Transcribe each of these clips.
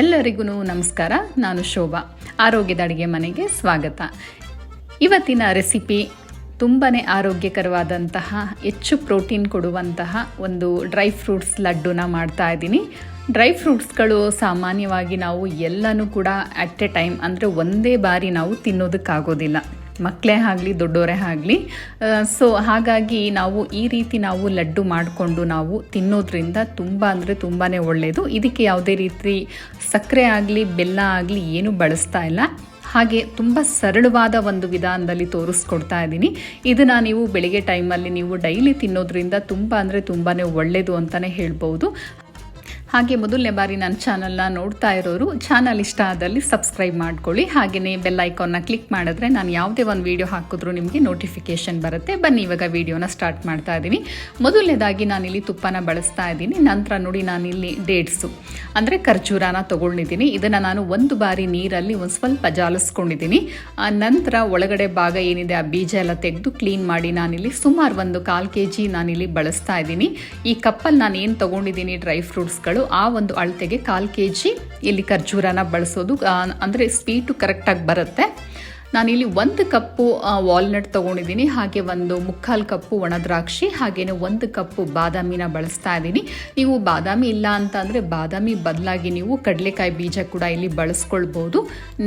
ಎಲ್ಲರಿಗೂ ನಮಸ್ಕಾರ. ನಾನು ಶೋಭಾ. ಆರೋಗ್ಯದ ಅಡುಗೆ ಮನೆಗೆ ಸ್ವಾಗತ. ಇವತ್ತಿನ ರೆಸಿಪಿ ತುಂಬಾ ಆರೋಗ್ಯಕರವಾದಂತಹ, ಹೆಚ್ಚು ಪ್ರೋಟೀನ್ ಕೊಡುವಂತಹ ಒಂದು ಡ್ರೈ ಫ್ರೂಟ್ಸ್ ಲಡ್ಡುನ ಮಾಡ್ತಾ ಇದ್ದೀನಿ. ಡ್ರೈ ಫ್ರೂಟ್ಸ್ಗಳು ಸಾಮಾನ್ಯವಾಗಿ ನಾವು ಎಲ್ಲನೂ ಕೂಡ ಅಟ್ ಎ ಟೈಮ್ ಅಂದರೆ ಒಂದೇ ಬಾರಿ ನಾವು ತಿನ್ನೋದಕ್ಕಾಗೋದಿಲ್ಲ. ಮಕ್ಕಳೇ ಆಗಲಿ ದೊಡ್ಡವರೇ ಆಗಲಿ. ಸೊ ಹಾಗಾಗಿ ನಾವು ಈ ರೀತಿ ನಾವು ಲಡ್ಡು ಮಾಡಿಕೊಂಡು ನಾವು ತಿನ್ನೋದ್ರಿಂದ ತುಂಬ ಅಂದರೆ ತುಂಬಾ ಒಳ್ಳೆಯದು ಇದಕ್ಕೆ ಯಾವುದೇ ರೀತಿ ಸಕ್ಕರೆ ಆಗಲಿ, ಬೆಲ್ಲ ಆಗಲಿ ಏನೂ ಬಳಸ್ತಾ ಇಲ್ಲ. ಹಾಗೆ ತುಂಬ ಸರಳವಾದ ಒಂದು ವಿಧಾನದಲ್ಲಿ ತೋರಿಸ್ಕೊಡ್ತಾ ಇದ್ದೀನಿ. ಇದನ್ನು ನೀವು ಬೆಳಿಗ್ಗೆ ಟೈಮಲ್ಲಿ ನೀವು ಡೈಲಿ ತಿನ್ನೋದ್ರಿಂದ ತುಂಬ ಅಂದರೆ ತುಂಬಾ ಒಳ್ಳೆಯದು ಅಂತಲೇ ಹೇಳ್ಬೋದು. ಹಾಗೆ ಮೊದಲನೇ ಬಾರಿ ನನ್ನ ಚಾನಲ್ನ ನೋಡ್ತಾ ಇರೋರು ಚಾನಲ್ ಇಷ್ಟ ಆದಲ್ಲಿ ಸಬ್ಸ್ಕ್ರೈಬ್ ಮಾಡ್ಕೊಳ್ಳಿ. ಹಾಗೆಯೇ ಬೆಲ್ ಐಕಾನ್ನ ಕ್ಲಿಕ್ ಮಾಡಿದ್ರೆ ನಾನು ಯಾವುದೇ ಒಂದು ವೀಡಿಯೋ ಹಾಕಿದ್ರೂ ನಿಮಗೆ ನೋಟಿಫಿಕೇಷನ್ ಬರುತ್ತೆ. ಬನ್ನಿ, ಇವಾಗ ವೀಡಿಯೋನ ಸ್ಟಾರ್ಟ್ ಮಾಡ್ತಾ ಇದ್ದೀನಿ ಮೊದಲನೇದಾಗಿ ನಾನಿಲ್ಲಿ ತುಪ್ಪನ ಬಳಸ್ತಾ ಇದ್ದೀನಿ ನಂತರ ನೋಡಿ ಇಲ್ಲಿ ಡೇಟ್ಸು ಅಂದರೆ ಖರ್ಜೂರನ ತೊಗೊಂಡಿದ್ದೀನಿ ಇದನ್ನು ನಾನು ಒಂದು ಬಾರಿ ನೀರಲ್ಲಿ ಒಂದು ಸ್ವಲ್ಪ ಜಾಲಿಸ್ಕೊಂಡಿದ್ದೀನಿ ಆ ನಂತರ ಒಳಗಡೆ ಭಾಗ ಏನಿದೆ, ಆ ಬೀಜ ಎಲ್ಲ ತೆಗೆದು ಕ್ಲೀನ್ ಮಾಡಿ ನಾನಿಲ್ಲಿ ಸುಮಾರು ಒಂದು ಕಾಲು ಕೆ ಜಿ ನಾನಿಲ್ಲಿ ಬಳಸ್ತಾ ಇದ್ದೀನಿ ಈ ಕಪ್ಪಲ್ಲಿ ನಾನು ಏನು ತೊಗೊಂಡಿದ್ದೀನಿ ಡ್ರೈ ಫ್ರೂಟ್ಸ್ಗಳು ಆ ಒಂದು ಅಳತೆಗೆ ಕಾಲು ಕೆ ಜಿ ಇಲ್ಲಿ ಖರ್ಜೂರನ ಬಳಸೋದು ಅಂದರೆ ಸ್ವೀಟು ಕರೆಕ್ಟಾಗಿ ಬರುತ್ತೆ. ನಾನಿಲ್ಲಿ ಒಂದು ಕಪ್ಪು ವಾಲ್ನಟ್ ತೊಗೊಂಡಿದ್ದೀನಿ, ಹಾಗೆ ಒಂದು ಮುಕ್ಕಾಲು ಕಪ್ಪು ಒಣ ದ್ರಾಕ್ಷಿ ಹಾಗೆಯೇ ಒಂದು ಕಪ್ಪು ಬಾದಾಮಿನ ಬಳಸ್ತಾ ಇದ್ದೀನಿ. ನೀವು ಬಾದಾಮಿ ಇಲ್ಲ ಅಂತ ಅಂದರೆ ಬಾದಾಮಿ ಬದಲಾಗಿ ನೀವು ಕಡಲೆಕಾಯಿ ಬೀಜ ಕೂಡ ಇಲ್ಲಿ ಬಳಸ್ಕೊಳ್ಬೋದು.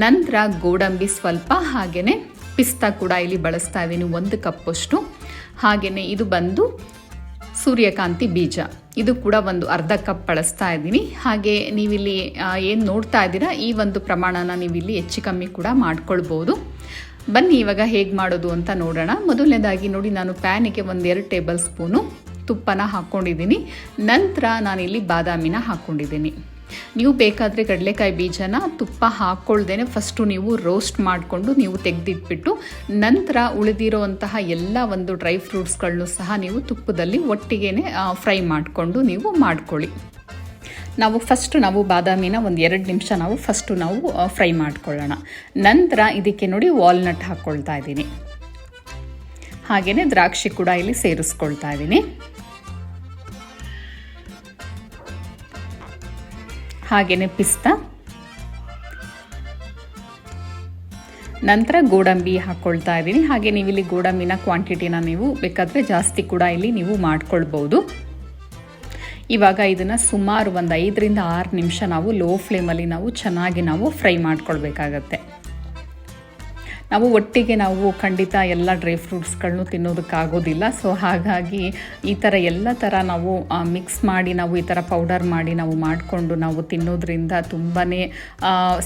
ನಂತರ ಗೋಡಂಬಿ ಸ್ವಲ್ಪ ಹಾಗೆಯೇ ಪಿಸ್ತಾ ಕೂಡ ಇಲ್ಲಿ ಬಳಸ್ತಾ ಇದ್ದೀನಿ ಒಂದು ಕಪ್ಪಷ್ಟು. ಹಾಗೆಯೇ ಇದು ಬಂದು ಸೂರ್ಯಕಾಂತಿ ಬೀಜ. ಇದು ಕೂಡ ಒಂದು ಅರ್ಧ ಕಪ್ ಬಳಸ್ತಾ ಇದ್ದೀನಿ. ಹಾಗೆ ನೀವಿಲ್ಲಿ ಏನು ನೋಡ್ತಾ ಇದ್ದೀರಾ, ಈ ಒಂದು ಪ್ರಮಾಣನ ನೀವಿಲ್ಲಿ ಹೆಚ್ಚು ಕಮ್ಮಿ ಕೂಡ ಮಾಡ್ಕೊಳ್ಬೋದು. ಬನ್ನಿ, ಇವಾಗ ಹೇಗೆ ಮಾಡೋದು ಅಂತ ನೋಡೋಣ. ಮೊದಲನೇದಾಗಿ ನೋಡಿ, ನಾನು ಪ್ಯಾನಿಗೆ ಒಂದು ಎರಡು ಟೇಬಲ್ ಸ್ಪೂನು ತುಪ್ಪನ ಹಾಕ್ಕೊಂಡಿದ್ದೀನಿ. ನಂತರ ನಾನಿಲ್ಲಿ ಬಾದಾಮಿನ ಹಾಕ್ಕೊಂಡಿದ್ದೀನಿ. ನೀವು ಬೇಕಾದರೆ ಕಡಲೆಕಾಯಿ ಬೀಜನ ತುಪ್ಪ ಹಾಕ್ಕೊಳ್ದೇ ಫಸ್ಟು ನೀವು ರೋಸ್ಟ್ ಮಾಡಿಕೊಂಡು ನೀವು ತೆಗೆದಿಟ್ಬಿಟ್ಟು ನಂತರ ಉಳಿದಿರೋವಂತಹ ಎಲ್ಲ ಒಂದು ಡ್ರೈ ಫ್ರೂಟ್ಸ್ಗಳನ್ನು ಸಹ ನೀವು ತುಪ್ಪದಲ್ಲಿ ಒಟ್ಟಿಗೆ ಫ್ರೈ ಮಾಡಿಕೊಂಡು ನೀವು ಮಾಡ್ಕೊಳ್ಳಿ. ನಾವು ಫಸ್ಟು ನಾವು ಬಾದಾಮಿನ ಒಂದು ಎರಡು ನಿಮಿಷ ನಾವು ಫಸ್ಟು ನಾವು ಫ್ರೈ ಮಾಡ್ಕೊಳ್ಳೋಣ. ನಂತರ ಇದಕ್ಕೆ ನೋಡಿ ವಾಲ್ನಟ್ ಹಾಕ್ಕೊಳ್ತಾ ಇದ್ದೀನಿ. ಹಾಗೆಯೇ ದ್ರಾಕ್ಷಿ ಕೂಡ ಇಲ್ಲಿ ಸೇರಿಸ್ಕೊಳ್ತಾ ಇದ್ದೀನಿ. ಹಾಗೆಯೇ ಪಿಸ್ತಾ ನಂತರ ಗೋಡಂಬಿ ಹಾಕ್ಕೊಳ್ತಾ ಇದ್ದೀನಿ. ಹಾಗೆ ನೀವು ಇಲ್ಲಿ ಗೋಡಂಬಿನ ಕ್ವಾಂಟಿಟಿನ ನೀವು ಬೇಕಾದರೆ ಜಾಸ್ತಿ ಕೂಡ ಇಲ್ಲಿ ನೀವು ಮಾಡ್ಕೊಳ್ಬೋದು. ಇವಾಗ ಇದನ್ನು ಸುಮಾರು ಒಂದು ಐದರಿಂದ ಆರು ನಿಮಿಷ ನಾವು ಲೋ ಫ್ಲೇಮಲ್ಲಿ ನಾವು ಚೆನ್ನಾಗಿ ನಾವು ಫ್ರೈ ಮಾಡ್ಕೊಳ್ಬೇಕಾಗತ್ತೆ. ನಾವು ಒಟ್ಟಿಗೆ ನಾವು ಖಂಡಿತ ಎಲ್ಲ ಡ್ರೈ ಫ್ರೂಟ್ಸ್ಗಳನ್ನೂ ತಿನ್ನೋದಕ್ಕಾಗೋದಿಲ್ಲ. ಸೊ ಹಾಗಾಗಿ ಈ ಥರ ಎಲ್ಲ ಥರ ನಾವು ಮಿಕ್ಸ್ ಮಾಡಿ ನಾವು ಈ ಥರ ಪೌಡರ್ ಮಾಡಿ ನಾವು ಮಾಡಿಕೊಂಡು ನಾವು ತಿನ್ನೋದ್ರಿಂದ ತುಂಬಾ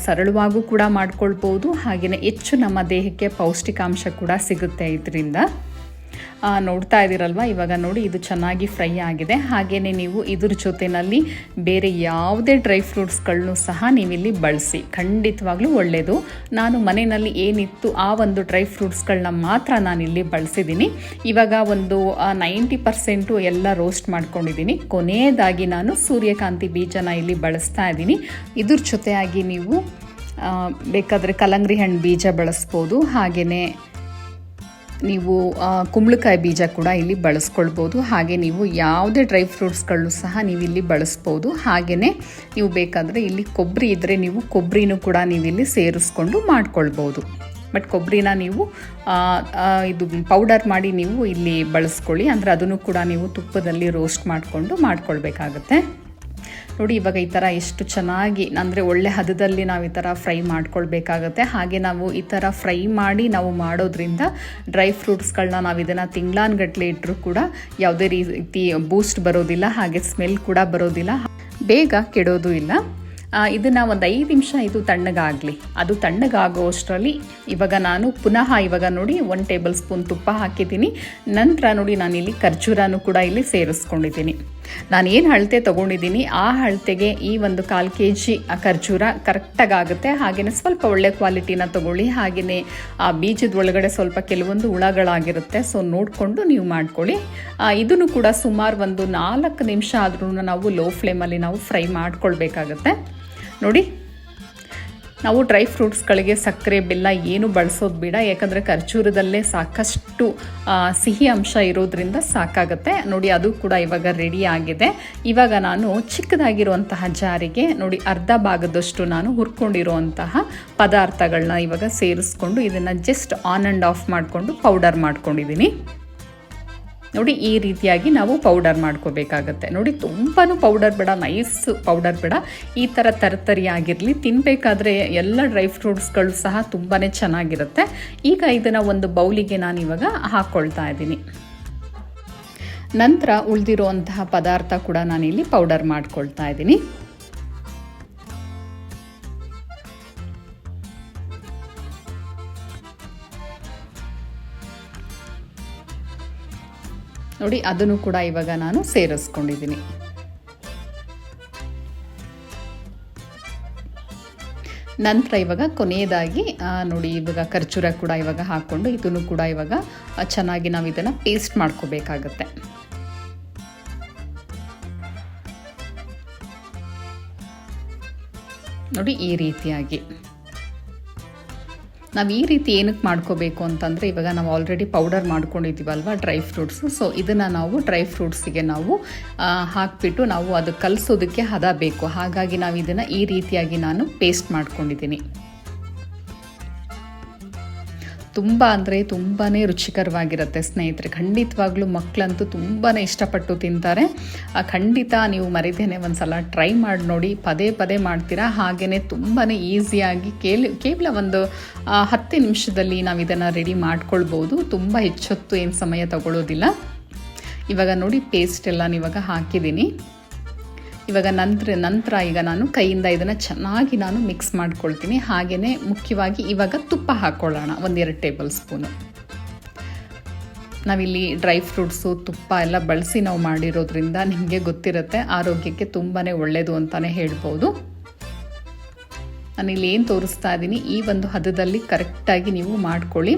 ಸರಳವಾಗೂ ಕೂಡ ಮಾಡ್ಕೊಳ್ಬೋದು. ಹಾಗೆಯೇ ಹೆಚ್ಚು ನಮ್ಮ ದೇಹಕ್ಕೆ ಪೌಷ್ಟಿಕಾಂಶ ಕೂಡ ಸಿಗುತ್ತೆ ಇದರಿಂದ. ನೋಡ್ತಾ ಇದ್ದೀರಲ್ವ? ಇವಾಗ ನೋಡಿ ಇದು ಚೆನ್ನಾಗಿ ಫ್ರೈ ಆಗಿದೆ. ಹಾಗೆಯೇ ನೀವು ಇದ್ರ ಜೊತೆಯಲ್ಲಿ ಬೇರೆ ಯಾವುದೇ ಡ್ರೈ ಫ್ರೂಟ್ಸ್ಗಳನ್ನೂ ಸಹ ನೀವಿಲ್ಲಿ ಬಳಸಿ. ಖಂಡಿತವಾಗ್ಲೂ ಒಳ್ಳೆಯದು ನಾನು ಮನೆಯಲ್ಲಿ ಏನಿತ್ತು ಆ ಒಂದು ಡ್ರೈ ಫ್ರೂಟ್ಸ್ಗಳನ್ನ ಮಾತ್ರ ನಾನಿಲ್ಲಿ ಬಳಸಿದ್ದೀನಿ. ಇವಾಗ ಒಂದು ನೈಂಟಿ ಪರ್ಸೆಂಟು ಎಲ್ಲ ರೋಸ್ಟ್ ಮಾಡ್ಕೊಂಡಿದ್ದೀನಿ. ಕೊನೆಯದಾಗಿ ನಾನು ಸೂರ್ಯಕಾಂತಿ ಬೀಜನ ಇಲ್ಲಿ ಬಳಸ್ತಾ ಇದ್ದೀನಿ. ಇದ್ರ ಜೊತೆಯಾಗಿ ನೀವು ಬೇಕಾದರೆ ಕಲಂಗ್ರಿ ಹಣ್ಣು ಬೀಜ ಬಳಸ್ಬೋದು. ಹಾಗೆಯೇ ನೀವು ಕುಂಬಳಕಾಯಿ ಬೀಜ ಕೂಡ ಇಲ್ಲಿ ಬಳಸ್ಕೊಳ್ಬೋದು. ಹಾಗೆ ನೀವು ಯಾವುದೇ ಡ್ರೈ ಫ್ರೂಟ್ಸ್ಗಳನ್ನು ಸಹ ನೀವು ಇಲ್ಲಿ ಬಳಸ್ಬೋದು. ಹಾಗೆಯೇ ನೀವು ಬೇಕಾದರೆ ಇಲ್ಲಿ ಕೊಬ್ಬರಿ ಇದ್ದರೆ ನೀವು ಕೊಬ್ಬರಿನೂ ಕೂಡ ನೀವು ಇಲ್ಲಿ ಸೇರಿಸ್ಕೊಂಡು ಮಾಡ್ಕೊಳ್ಬೋದು. ಬಟ್ ಕೊಬ್ಬರಿನ ನೀವು ಇದು ಪೌಡರ್ ಮಾಡಿ ನೀವು ಇಲ್ಲಿ ಬಳಸ್ಕೊಳ್ಳಿ. ಅಂದರೆ ಅದನ್ನು ಕೂಡ ನೀವು ತುಪ್ಪದಲ್ಲಿ ರೋಸ್ಟ್ ಮಾಡಿಕೊಂಡು ಮಾಡ್ಕೊಳ್ಬೇಕಾಗತ್ತೆ. ನೋಡಿ, ಇವಾಗ ಈ ಥರ ಎಷ್ಟು ಚೆನ್ನಾಗಿ, ಅಂದರೆ ಒಳ್ಳೆ ಹದದಲ್ಲಿ ನಾವು ಈ ಥರ ಫ್ರೈ ಮಾಡ್ಕೊಳ್ಬೇಕಾಗತ್ತೆ. ಹಾಗೆ ನಾವು ಈ ಥರ ಫ್ರೈ ಮಾಡಿ ನಾವು ಮಾಡೋದ್ರಿಂದ ಡ್ರೈ ಫ್ರೂಟ್ಸ್ಗಳನ್ನ ನಾವು ಇದನ್ನು ತಿಂಗ್ಳಾನ್ಗಟ್ಲೆ ಇಟ್ಟರೂ ಕೂಡ ಯಾವುದೇ ರೀತಿ ಬೂಸ್ಟ್ ಬರೋದಿಲ್ಲ, ಹಾಗೆ ಸ್ಮೆಲ್ ಕೂಡ ಬರೋದಿಲ್ಲ, ಬೇಗ ಕೆಡೋದು ಇಲ್ಲ. ಇದನ್ನು ಒಂದು ಐದು ನಿಮಿಷ ಇದು ತಣ್ಣಗಾಗಲಿ. ಅದು ತಣ್ಣಗಾಗೋ ಅಷ್ಟರಲ್ಲಿ ಇವಾಗ ನಾನು ಪುನಃ ಇವಾಗ ನೋಡಿ ಒನ್ ಟೇಬಲ್ ಸ್ಪೂನ್ ತುಪ್ಪ ಹಾಕಿದ್ದೀನಿ. ನಂತರ ನೋಡಿ ನಾನಿಲ್ಲಿ ಖರ್ಜೂರನೂ ಕೂಡ ಇಲ್ಲಿ ಸೇರಿಸ್ಕೊಂಡಿದ್ದೀನಿ. ನಾನು ಏನು ಅಳತೆ ತೊಗೊಂಡಿದ್ದೀನಿ, ಆ ಅಳತೆಗೆ ಈ ಒಂದು ಕಾಲು ಕೆ ಜಿ ಖರ್ಜೂರ ಕರೆಕ್ಟಾಗಿ ಆಗುತ್ತೆ ಹಾಗೆಯೇ ಸ್ವಲ್ಪ ಒಳ್ಳೆ ಕ್ವಾಲಿಟಿನ ತೊಗೊಳ್ಳಿ. ಹಾಗೆಯೇ ಆ ಬೀಜದ ಒಳಗಡೆ ಸ್ವಲ್ಪ ಕೆಲವೊಂದು ಹುಳಗಳಾಗಿರುತ್ತೆ. ಸೊ, ನೋಡಿಕೊಂಡು ನೀವು ಮಾಡ್ಕೊಳ್ಳಿ. ಇದನ್ನು ಕೂಡ ಸುಮಾರು ಒಂದು ನಾಲ್ಕು ನಿಮಿಷ ಆದ್ರೂ ನಾವು ಲೋ ಫ್ಲೇಮಲ್ಲಿ ನಾವು ಫ್ರೈ ಮಾಡ್ಕೊಳ್ಬೇಕಾಗತ್ತೆ. ನೋಡಿ ನಾವು ಡ್ರೈ ಫ್ರೂಟ್ಸ್ಗಳಿಗೆ ಸಕ್ಕರೆ, ಬೆಲ್ಲ ಏನು ಬಳಸೋದು ಬೇಡ. ಯಾಕಂದರೆ ಖರ್ಜೂರದಲ್ಲೇ ಸಾಕಷ್ಟು ಸಿಹಿ ಅಂಶ ಇರೋದ್ರಿಂದ ಸಾಕಾಗುತ್ತೆ. ನೋಡಿ, ಅದು ಕೂಡ ಇವಾಗ ರೆಡಿ ಆಗಿದೆ. ಇವಾಗ ನಾನು ಚಿಕ್ಕದಾಗಿರುವಂತಹ ಜಾರಿಗೆ, ನೋಡಿ, ಅರ್ಧ ಭಾಗದಷ್ಟು ನಾನು ಹುರ್ಕೊಂಡಿರುವಂತಹ ಪದಾರ್ಥಗಳನ್ನ ಇವಾಗ ಸೇರಿಸ್ಕೊಂಡು ಇದನ್ನು ಜಸ್ಟ್ ಆನ್ ಆ್ಯಂಡ್ ಆಫ್ ಮಾಡಿಕೊಂಡು ಪೌಡರ್ ಮಾಡ್ಕೊಂಡಿದ್ದೀನಿ ನೋಡಿ ಈ ರೀತಿಯಾಗಿ ನಾವು ಪೌಡರ್ ಮಾಡ್ಕೋಬೇಕಾಗತ್ತೆ. ನೋಡಿ ತುಂಬಾ ಪೌಡರ್ ಬೇಡ ನೈಸ್ ಪೌಡರ್ ಬೇಡ. ಈ ಥರ ತರತರಿ ಆಗಿರಲಿ ತಿನ್ನಬೇಕಾದ್ರೆ ಎಲ್ಲ ಡ್ರೈ ಫ್ರೂಟ್ಸ್ಗಳು ಸಹ ತುಂಬಾ ಚೆನ್ನಾಗಿರುತ್ತೆ. ಈಗ ಇದನ್ನು ಒಂದು ಬೌಲಿಗೆ ನಾನು ಇವಾಗ ಹಾಕ್ಕೊಳ್ತಾ ಇದ್ದೀನಿ. ನಂತರ ಉಳಿದಿರುವಂತಹ ಪದಾರ್ಥ ಕೂಡ ನಾನಿಲ್ಲಿ ಪೌಡರ್ ಮಾಡ್ಕೊಳ್ತಾ ಇದ್ದೀನಿ. ನೋಡಿ, ಅದನ್ನು ಕೂಡ ಇವಾಗ ನಾನು ಸೇರಿಸ್ಕೊಂಡಿದ್ದೀನಿ. ನಂತರ ಇವಾಗ ಕೊನೆಯದಾಗಿ ನೋಡಿ, ಇವಾಗ ಖರ್ಜೂರ ಕೂಡ ಇವಾಗ ಹಾಕ್ಕೊಂಡು, ಇದನ್ನು ಕೂಡ ಇವಾಗ ಚೆನ್ನಾಗಿ ನಾವು ಇದನ್ನು ಪೇಸ್ಟ್ ಮಾಡ್ಕೋಬೇಕಾಗತ್ತೆ. ನೋಡಿ, ಈ ರೀತಿಯಾಗಿ. ನಾವು ಈ ರೀತಿ ಏನಕ್ಕೆ ಮಾಡ್ಕೋಬೇಕು ಅಂತಂದರೆ ಇವಾಗ ನಾವು ಆಲ್ರೆಡಿ ಪೌಡರ್ ಮಾಡ್ಕೊಂಡಿದ್ದೀವಲ್ವ ಡ್ರೈ ಫ್ರೂಟ್ಸು ಸೊ ಇದನ್ನು ನಾವು ಡ್ರೈ ಫ್ರೂಟ್ಸಿಗೆ ನಾವು ಹಾಕಿಬಿಟ್ಟು ನಾವು ಅದು ಕಲಿಸೋದಕ್ಕೆ ಹದ ಬೇಕು. ಹಾಗಾಗಿ ನಾವು ಇದನ್ನು ಈ ರೀತಿಯಾಗಿ ನಾನು ಪೇಸ್ಟ್ ಮಾಡ್ಕೊಂಡಿದ್ದೀನಿ. ತುಂಬ ಅಂದರೆ ತುಂಬಾ ರುಚಿಕರವಾಗಿರುತ್ತೆ ಸ್ನೇಹಿತರೆ. ಖಂಡಿತವಾಗ್ಲೂ ಮಕ್ಕಳಂತೂ ತುಂಬಾ ಇಷ್ಟಪಟ್ಟು ತಿಂತಾರೆ. ಖಂಡಿತ ನೀವು ಮರಿದೇನೆ ಒಂದು ಸಲ ಟ್ರೈ ಮಾಡಿ ನೋಡಿ, ಪದೇ ಪದೇ ಮಾಡ್ತೀರಾ? ಹಾಗೇ ತುಂಬಾ ಈಸಿಯಾಗಿ ಕೇಳಿ, ಕೇವಲ ಒಂದು ಹತ್ತು ನಿಮಿಷದಲ್ಲಿ ನಾವು ಇದನ್ನು ರೆಡಿ ಮಾಡ್ಕೊಳ್ಬೋದು. ತುಂಬ ಹೆಚ್ಚೊತ್ತು ಏನು ಸಮಯ ತಗೊಳ್ಳೋದಿಲ್ಲ ಇವಾಗ ನೋಡಿ ಪೇಸ್ಟ್ ಎಲ್ಲ ಇವಾಗ ಹಾಕಿದ್ದೀನಿ ಇವಾಗ ನಂತರ ನಂತರ ಈಗ ನಾನು ಕೈಯಿಂದ ಇದನ್ನು ಚೆನ್ನಾಗಿ ನಾನು ಮಿಕ್ಸ್ ಮಾಡ್ಕೊಳ್ತೀನಿ. ಹಾಗೆಯೇ ಮುಖ್ಯವಾಗಿ ಇವಾಗ ತುಪ್ಪ ಹಾಕ್ಕೊಳ್ಳೋಣ ಒಂದೆರಡು ಟೇಬಲ್ ಸ್ಪೂನು. ನಾವಿಲ್ಲಿ ಡ್ರೈ ಫ್ರೂಟ್ಸು, ತುಪ್ಪ ಎಲ್ಲ ಬಳಸಿ ನಾವು ಮಾಡಿರೋದ್ರಿಂದ ನಿಮಗೆ ಗೊತ್ತಿರುತ್ತೆ, ಆರೋಗ್ಯಕ್ಕೆ ತುಂಬಾ ಒಳ್ಳೆಯದು ಅಂತಲೇ ಹೇಳ್ಬೋದು. ನಾನಿಲ್ಲಿ ಏನು ತೋರಿಸ್ತಾ ಇದ್ದೀನಿ ಈ ಒಂದು ಹದದಲ್ಲಿ ಕರೆಕ್ಟಾಗಿ ನೀವು ಮಾಡ್ಕೊಳ್ಳಿ.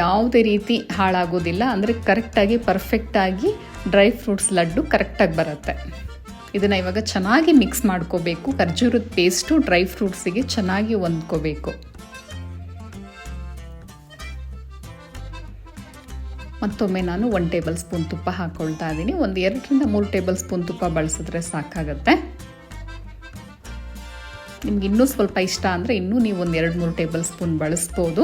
ಯಾವುದೇ ರೀತಿ ಹಾಳಾಗೋದಿಲ್ಲ, ಅಂದರೆ ಕರೆಕ್ಟಾಗಿ ಪರ್ಫೆಕ್ಟಾಗಿ ಡ್ರೈ ಫ್ರೂಟ್ಸ್ ಲಡ್ಡು ಕರೆಕ್ಟಾಗಿ ಬರುತ್ತೆ. ಇದನ್ನು ಇವಾಗ ಚೆನ್ನಾಗಿ ಮಿಕ್ಸ್ ಮಾಡ್ಕೋಬೇಕು. ಖರ್ಜೂರದ ಪೇಸ್ಟು ಡ್ರೈ ಫ್ರೂಟ್ಸಿಗೆ ಚೆನ್ನಾಗಿ ಹೊಂದ್ಕೋಬೇಕು. ಮತ್ತೊಮ್ಮೆ ನಾನು ಒನ್ ಟೇಬಲ್ ಸ್ಪೂನ್ ತುಪ್ಪ ಹಾಕ್ಕೊಳ್ತಾ ಇದ್ದೀನಿ. ಒಂದು ಎರಡರಿಂದ ಮೂರು ಟೇಬಲ್ ಸ್ಪೂನ್ ತುಪ್ಪ ಬಳಸಿದ್ರೆ ಸಾಕಾಗತ್ತೆ. ನಿಮ್ಗೆ ಇನ್ನೂ ಸ್ವಲ್ಪ ಇಷ್ಟ ಅಂದರೆ ಇನ್ನೂ ನೀವು ಒಂದು ಎರಡು ಮೂರು ಟೇಬಲ್ ಸ್ಪೂನ್ ಬಳಸ್ಬೋದು.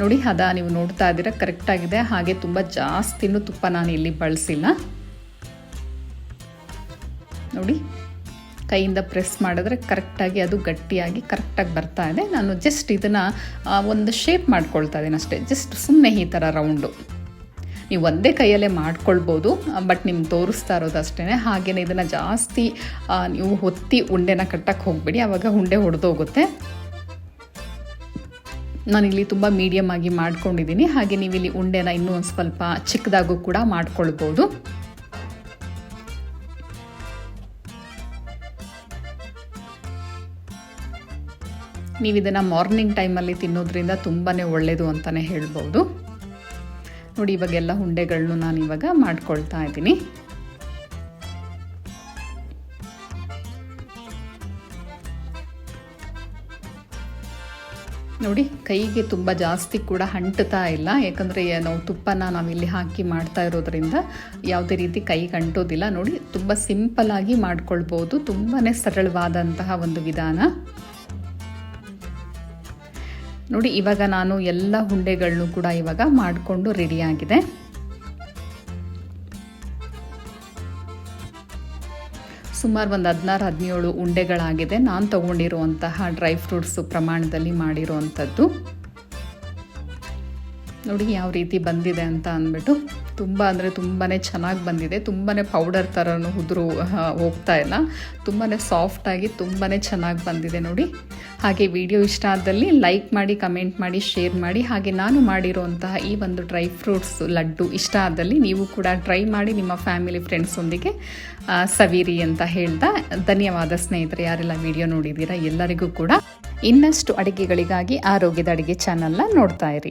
ನೋಡಿ, ಹದ ನೀವು ನೋಡ್ತಾ ಇದ್ದೀರಾ ಕರೆಕ್ಟಾಗಿದೆ ಹಾಗೆ ತುಂಬ ಜಾಸ್ತಿನೂ ತುಪ್ಪ ನಾನು ಇಲ್ಲಿ ಬಳಸಿಲ್ಲ. ನೋಡಿ. ಕೈಯಿಂದ ಪ್ರೆಸ್ ಮಾಡಿದ್ರೆ ಕರೆಕ್ಟಾಗಿ ಅದು ಗಟ್ಟಿಯಾಗಿ ಕರೆಕ್ಟಾಗಿ ಬರ್ತಾ ಇದೆ. ನಾನು ಜಸ್ಟ್ ಇದನ್ನು ಒಂದು ಶೇಪ್ ಮಾಡ್ಕೊಳ್ತಾ ಇದ್ದೀನಿ ಅಷ್ಟೇ. ಜಸ್ಟ್ ಸುಮ್ಮನೆ ಈ ಥರ ರೌಂಡು. ನೀವು ಒಂದೇ ಕೈಯಲ್ಲೇ ಮಾಡ್ಕೊಳ್ಬೋದು, ಬಟ್ ನಿಮ್ಗೆ ತೋರಿಸ್ತಾ ಇರೋದು ಅಷ್ಟೇ ಹಾಗೆಯೇ ಇದನ್ನು ಜಾಸ್ತಿ ನೀವು ಹೊತ್ತಿ ಉಂಡೆನ ಕಟ್ಟಕ್ಕೆ ಹೋಗಬೇಡಿ. ಆವಾಗ ಉಂಡೆ ಹೊಡೆದೋಗುತ್ತೆ ನಾನಿಲ್ಲಿ ತುಂಬ ಮೀಡಿಯಮ್ ಆಗಿ ಮಾಡ್ಕೊಂಡಿದ್ದೀನಿ. ಹಾಗೆ ನೀವು ಇಲ್ಲಿ ಉಂಡೆನ ಇನ್ನೂ ಒಂದು ಸ್ವಲ್ಪ ಚಿಕ್ಕದಾಗೂ ಕೂಡ ಮಾಡ್ಕೊಳ್ಬೋದು. ನೀವು ಇದನ್ನು ಮಾರ್ನಿಂಗ್ ಟೈಮಲ್ಲಿ ತಿನ್ನೋದ್ರಿಂದ ತುಂಬಾ ಒಳ್ಳೆಯದು ಅಂತಲೇ ಹೇಳ್ಬೋದು. ನೋಡಿ, ಇವಾಗೆಲ್ಲ ಉಂಡೆಗಳನ್ನು ನಾನು ಇವಾಗ ಮಾಡ್ಕೊಳ್ತಾ ಇದ್ದೀನಿ. ನೋಡಿ, ಕೈಗೆ ತುಂಬ ಜಾಸ್ತಿ ಕೂಡ ಅಂಟುತ್ತಾ ಇಲ್ಲ. ಯಾಕಂದರೆ ನಾವು ತುಪ್ಪನ ನಾವಿಲ್ಲಿ ಹಾಕಿ ಮಾಡ್ತಾ ಇರೋದ್ರಿಂದ ಯಾವುದೇ ರೀತಿ ಕೈಗೆ ಅಂಟೋದಿಲ್ಲ. ನೋಡಿ, ತುಂಬ ಆಗಿ ಮಾಡ್ಕೊಳ್ಬೋದು. ತುಂಬಾ ಸರಳವಾದಂತಹ ಒಂದು ವಿಧಾನ. ನೋಡಿ, ಇವಾಗ ನಾನು ಎಲ್ಲ ಉಂಡೆಗಳನ್ನು ಕೂಡ ಇವಾಗ ಮಾಡಿಕೊಂಡು ರೆಡಿಯಾಗಿದೆ ಸುಮಾರು ಒಂದು ಹದಿನಾರು, ಹದಿನೇಳು ಉಂಡೆಗಳಾಗಿದೆ ನಾನು ತೊಗೊಂಡಿರುವಂತಹ ಡ್ರೈ ಫ್ರೂಟ್ಸು ಪ್ರಮಾಣದಲ್ಲಿ ಮಾಡಿರುವಂಥದ್ದು. ನೋಡಿ, ಯಾವ ರೀತಿ ಬಂದಿದೆ ಅಂತ ಅಂದ್ಬಿಟ್ಟು ತುಂಬ ಅಂದರೆ ತುಂಬಾ ಚೆನ್ನಾಗಿ ಬಂದಿದೆ. ತುಂಬಾ ಪೌಡರ್ ಥರನೂ ಉದುರು ಹೋಗ್ತಾ ಇಲ್ಲ. ತುಂಬಾ ಸಾಫ್ಟಾಗಿ ತುಂಬಾ ಚೆನ್ನಾಗಿ ಬಂದಿದೆ ನೋಡಿ. ಹಾಗೆ ವಿಡಿಯೋ ಇಷ್ಟ ಆದಲ್ಲಿ ಲೈಕ್ ಮಾಡಿ ಕಮೆಂಟ್ ಮಾಡಿ ಶೇರ್ ಮಾಡಿ. ಹಾಗೆ ನಾನು ಮಾಡಿರುವಂತಹ ಈ ಒಂದು ಡ್ರೈ ಫ್ರೂಟ್ಸ್ ಲಡ್ಡು ಇಷ್ಟ ಆದಲ್ಲಿ ನೀವು ಕೂಡ ಟ್ರೈ ಮಾಡಿ ನಿಮ್ಮ ಫ್ಯಾಮಿಲಿ ಫ್ರೆಂಡ್ಸೊಂದಿಗೆ ಸವಿರಿ ಅಂತ ಹೇಳ್ತಾ ಧನ್ಯವಾದ ಸ್ನೇಹಿತರೆ, ಯಾರೆಲ್ಲ ವಿಡಿಯೋ ನೋಡಿದ್ದೀರಾ ಎಲ್ಲರಿಗೂ ಕೂಡ. ಇನ್ನಷ್ಟು ಅಡಿಗೆಗಳಿಗಾಗಿ ಆರೋಗ್ಯದ ಅಡುಗೆ ಚಾನಲ್ನ ನೋಡ್ತಾ ಇರಿ.